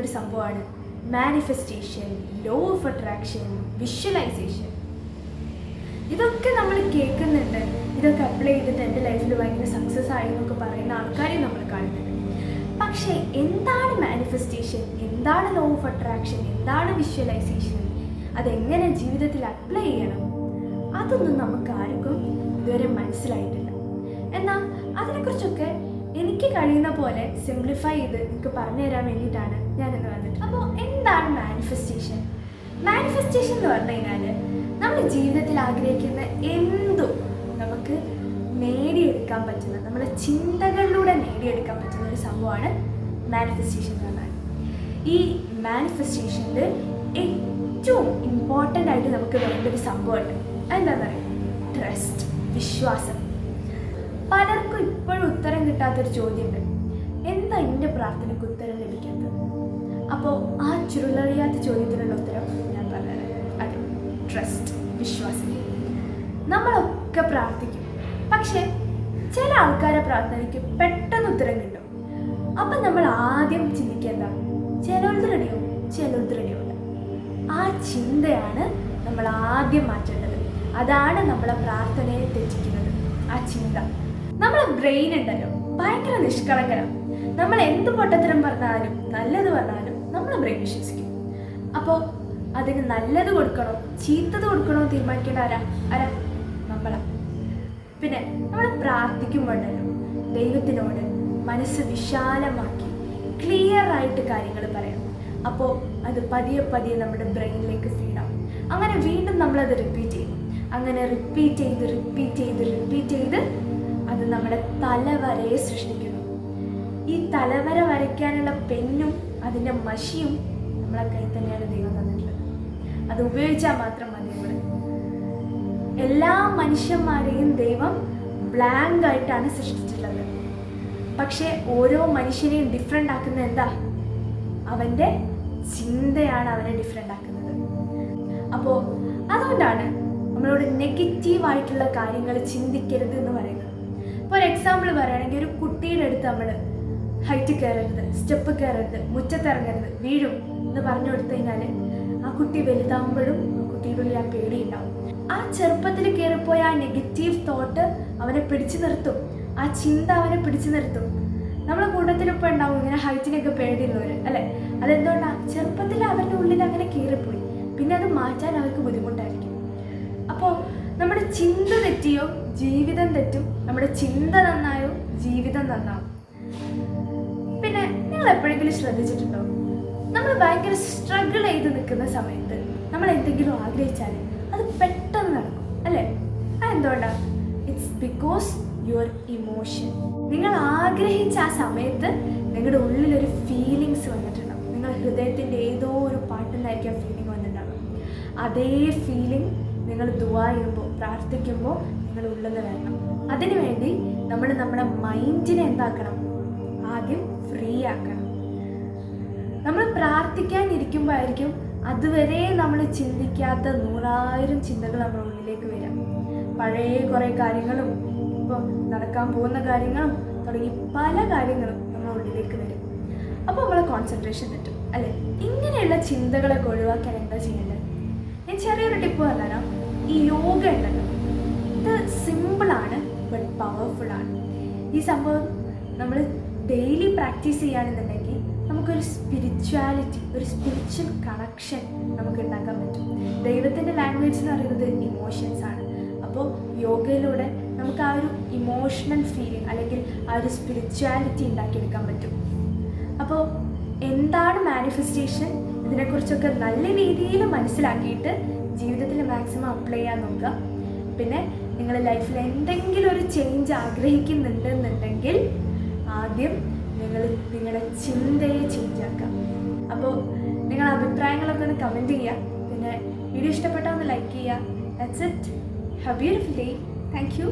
ഒരു സംഭവമാണ്. Manifestation law of attraction visualisation ഇതൊക്കെ നമ്മൾ കേൾക്കുന്നുണ്ട്. ഇതൊക്കെ അപ്ലൈ ചെയ്തിട്ട് എന്റെ ലൈഫിൽ ഭയങ്കര സക്സസ് ആയി എന്നൊക്കെ പറയുന്ന ആൾക്കാരെയും നമ്മൾ കാണുന്നുണ്ട്. പക്ഷേ എന്താണ് മാനിഫെസ്റ്റേഷൻ എന്താണ് ലോ ഓഫ് അട്രാക്ഷൻ എന്താണ് വിഷ്വലൈസേഷൻ അതെങ്ങനെ ജീവിതത്തിൽ അപ്ലൈ ചെയ്യണം? അതൊന്നും നമുക്ക് ആർക്കും ഇതുവരെ മനസ്സിലായിട്ടില്ല. എന്നാൽ അതിനെക്കുറിച്ചൊക്കെ എനിക്ക് കഴിയുന്ന പോലെ സിംപ്ലിഫൈ ചെയ്ത് നിങ്ങൾക്ക് പറഞ്ഞു തരാൻ വേണ്ടിയിട്ടാണ് ഞാൻ ഇന്ന് വന്നിട്ട്. അപ്പോൾ എന്താണ് മാനിഫെസ്റ്റേഷൻ മാനിഫെസ്റ്റേഷൻ എന്ന് പറഞ്ഞു കഴിഞ്ഞാൽ നമ്മുടെ ജീവിതത്തിൽ ആഗ്രഹിക്കുന്ന എന്തും നമുക്ക് നേടിയെടുക്കാൻ പറ്റുന്ന നമ്മുടെ ചിന്തകളിലൂടെ നേടിയെടുക്കാൻ പറ്റുന്ന ഒരു സംഭവമാണ് മാനിഫെസ്റ്റേഷൻ എന്ന് പറഞ്ഞാൽ ഈ മാനിഫെസ്റ്റേഷനിൽ ഏറ്റവും ഇമ്പോർട്ടന്റ് ആയിട്ട് നമുക്ക് വേണ്ട ഒരു സംഭവമുണ്ട്. എന്താണെന്ന് പറയുക ട്രസ്റ്റ് വിശ്വാസം. പലർക്കും ഇപ്പോഴും ഉത്തരം കിട്ടാത്തൊരു ചോദ്യമുണ്ട്. എന്താ എന്റെ പ്രാർത്ഥനയ്ക്ക് ഉത്തരം ലഭിക്കാത്തത്? അപ്പോൾ ആ ചുരുളറിയാത്ത ചോദ്യത്തിനുള്ള ഉത്തരം ഞാൻ പറഞ്ഞത് അതെ ട്രസ്റ്റ് വിശ്വാസം. നമ്മളൊക്കെ പ്രാർത്ഥിക്കും. പക്ഷേ ചില ആൾക്കാരെ പ്രാർത്ഥനയ്ക്ക് പെട്ടെന്ന് ഉത്തരം കിട്ടും. അപ്പം നമ്മൾ ആദ്യം ചിന്തിക്കേണ്ട ചിലത് റെഡിയോ ചിലത് റെഡിയോ ആ ചിന്തയാണ് നമ്മൾ ആദ്യം മാറ്റേണ്ടത്. അതാണ് നമ്മളെ പ്രാർത്ഥനയെ തെറ്റിക്കുന്നത് ആ ചിന്ത. ബ്രെയിൻ ഉണ്ടല്ലോ. ഭയങ്കര നിഷ്കളങ്കരം. നമ്മൾ എന്ത് പൊട്ടത്തരം പറഞ്ഞാലും നല്ലത് പറഞ്ഞാലും നമ്മൾ ബ്രെയിൻ വിശ്വസിക്കും. അപ്പോൾ അതിന് നല്ലത് കൊടുക്കണോ ചീത്തത് കൊടുക്കണോ തീരുമാനിക്കേണ്ട ആരാ? ആരാ? നമ്മളാ. പിന്നെ നമ്മൾ പ്രാർത്ഥിക്കുമ്പോഴല്ലോ ദൈവത്തിനോട് മനസ്സ് വിശാലമാക്കി ക്ലിയർ ആയിട്ട് കാര്യങ്ങൾ പറയണം അപ്പോൾ അത് പതിയെ പതിയെ നമ്മുടെ ബ്രെയിനിലേക്ക് ഫീഡാവും അങ്ങനെ വീണ്ടും നമ്മളത് റിപ്പീറ്റ് ചെയ്യും. അങ്ങനെ റിപ്പീറ്റ് ചെയ്ത് റിപ്പീറ്റ് ചെയ്ത് റിപ്പീറ്റ് ചെയ്ത് അത് നമ്മുടെ തലവരയെ സൃഷ്ടിക്കുന്നു. ഈ തലവര വരയ്ക്കാനുള്ള പെന്നും അതിന്റെ മഷിയും നമ്മളെ കയ്യിൽ തന്നെയാണ് ദൈവം തന്നിട്ടുള്ളത്. അത് ഉപയോഗിച്ചാൽ മാത്രം മതി നമ്മൾ എല്ലാ മനുഷ്യന്മാരെയും ദൈവം ബ്ലാങ്ക് ആയിട്ടാണ് സൃഷ്ടിച്ചിട്ടുള്ളത്. പക്ഷേ ഓരോ മനുഷ്യനെയും ഡിഫറെന്റ് ആക്കുന്ന എന്താ? അവന്റെ ചിന്തയാണ് അവനെ ഡിഫറെന്റ് ആക്കുന്നത്. അപ്പോൾ അതുകൊണ്ടാണ് നമ്മളോട് നെഗറ്റീവ് ആയിട്ടുള്ള കാര്യങ്ങൾ ചിന്തിക്കരുത് എന്ന് പറയുന്നത്. ഇപ്പോൾ ഒരു എക്സാമ്പിൾ പറയുകയാണെങ്കിൽ ഒരു കുട്ടിയുടെ അടുത്ത് നമ്മൾ ഹൈറ്റ് കയറരുത് സ്റ്റെപ്പ് കയറരുത് മുറ്റത്തിറങ്ങരുത് വീഴും എന്ന് പറഞ്ഞു കൊടുത്തു കഴിഞ്ഞാൽ ആ കുട്ടി വലുതാകുമ്പോഴും കുട്ടിയുടെ ആ പേടി ഉണ്ടാവും. ആ ചെറുപ്പത്തിൽ കയറിപ്പോയ ആ നെഗറ്റീവ് തോട്ട് അവനെ പിടിച്ചു നിർത്തും. ആ ചിന്ത അവനെ പിടിച്ചു നിർത്തും. നമ്മളെ കൂട്ടത്തിലിപ്പോൾ ഉണ്ടാവും ഇങ്ങനെ ഹൈറ്റിനൊക്കെ പേടിയുള്ളവർ അല്ലേ? അതെന്തുകൊണ്ടാണ് ചെറുപ്പത്തിൽ അവരുടെ ഉള്ളിൽ അങ്ങനെ കയറിപ്പോയി പിന്നെ അത് മാറ്റാൻ അവർക്ക് ബുദ്ധിമുട്ടായിരിക്കും. അപ്പോൾ നമ്മുടെ ചിന്ത തെറ്റിയോ ജീവിതം തെറ്റും നമ്മുടെ ചിന്ത നന്നായോ ജീവിതം നന്നാവും. പിന്നെ നിങ്ങൾ എപ്പോഴെങ്കിലും ശ്രദ്ധിച്ചിട്ടുണ്ടോ? നമ്മൾ ഭയങ്കര സ്ട്രഗിൾ ചെയ്ത് നിൽക്കുന്ന സമയത്ത് നമ്മൾ എന്തെങ്കിലും ആഗ്രഹിച്ചാൽ അത് പെട്ടെന്ന് നടക്കും അല്ലേ? അതെന്തുകൊണ്ടാണ് ഇറ്റ്സ് ബിക്കോസ് യുവർ ഇമോഷൻ നിങ്ങൾ ആഗ്രഹിച്ച ആ സമയത്ത് നിങ്ങളുടെ ഉള്ളിലൊരു ഫീലിങ്സ് വന്നിട്ടുണ്ടാവും. നിങ്ങളുടെ ഹൃദയത്തിന്റെ ഏതോ ഒരു പാട്ടിലായിരിക്കും ആ ഫീലിംഗ് വന്നിട്ടുണ്ടാവും അതേ ഫീലിംഗ് നിങ്ങൾ ദുവാ ചെയ്യുമ്പോൾ പ്രാർത്ഥിക്കുമ്പോൾ നിങ്ങൾ ഉള്ളത് വരണം അതിനുവേണ്ടി നമ്മൾ നമ്മുടെ മൈൻഡിനെ എന്താക്കണം? ആദ്യം ഫ്രീ ആക്കണം. നമ്മൾ പ്രാർത്ഥിക്കാനിരിക്കുമ്പോഴായിരിക്കും അതുവരെ നമ്മൾ ചിന്തിക്കാത്ത നൂറായിരം ചിന്തകൾ നമ്മുടെ ഉള്ളിലേക്ക് വരാം പഴയ കുറേ കാര്യങ്ങളും ഇപ്പോൾ നടക്കാൻ പോകുന്ന കാര്യങ്ങളും തുടങ്ങി പല കാര്യങ്ങളും നമ്മുടെ ഉള്ളിലേക്ക് വരും. അപ്പോൾ നമ്മളെ കോൺസെൻട്രേഷൻ തെറ്റും അല്ലേ? ഇങ്ങനെയുള്ള ചിന്തകളൊക്കെ ഒഴിവാക്കാൻ എന്താ ചെയ്യേണ്ടത്? ചെറിയൊരു ടിപ്പ് പറഞ്ഞാലോ ഈ യോഗ ഉണ്ടല്ലോ ഇത് സിമ്പിളാണ് ബട്ട് പവർഫുൾ ആണ്. ഈ സംഭവം നമ്മൾ ഡെയിലി പ്രാക്ടീസ് ചെയ്യുകയാണെന്നുണ്ടെങ്കിൽ നമുക്കൊരു സ്പിരിച്വാലിറ്റി ഒരു സ്പിരിച്വൽ കണക്ഷൻ നമുക്ക് ഉണ്ടാക്കാൻ പറ്റും. ദൈവത്തിന്റെ ലാംഗ്വേജ് എന്ന് പറയുന്നത് ഇമോഷൻസ് ആണ്. അപ്പോൾ യോഗയിലൂടെ നമുക്ക് ആ ഒരു ഇമോഷണൽ ഫീലിംഗ് അല്ലെങ്കിൽ ആ ഒരു സ്പിരിച്വാലിറ്റി ഉണ്ടാക്കിയെടുക്കാൻ പറ്റും. അപ്പോൾ എന്താണ് മാനിഫെസ്റ്റേഷൻ ഇതിനെക്കുറിച്ചൊക്കെ നല്ല രീതിയിൽ മനസ്സിലാക്കിയിട്ട് ജീവിതത്തിൽ മാക്സിമം അപ്ലൈ ചെയ്യാൻ നോക്കുക. പിന്നെ നിങ്ങൾ ലൈഫിൽ എന്തെങ്കിലും ഒരു ചേഞ്ച് ആഗ്രഹിക്കുന്നുണ്ടെന്നുണ്ടെങ്കിൽ ആദ്യം നിങ്ങൾ നിങ്ങളുടെ ചിന്തയെ ചേഞ്ച് ആക്കുക. അപ്പോൾ നിങ്ങളുടെ അഭിപ്രായങ്ങളൊക്കെ ഒന്ന് കമന്റ് ചെയ്യുക. പിന്നെ വീഡിയോ ഇഷ്ടപ്പെട്ടാൽ ഒന്ന് ലൈക്ക് ചെയ്യുക. That's it have beautiful day thank you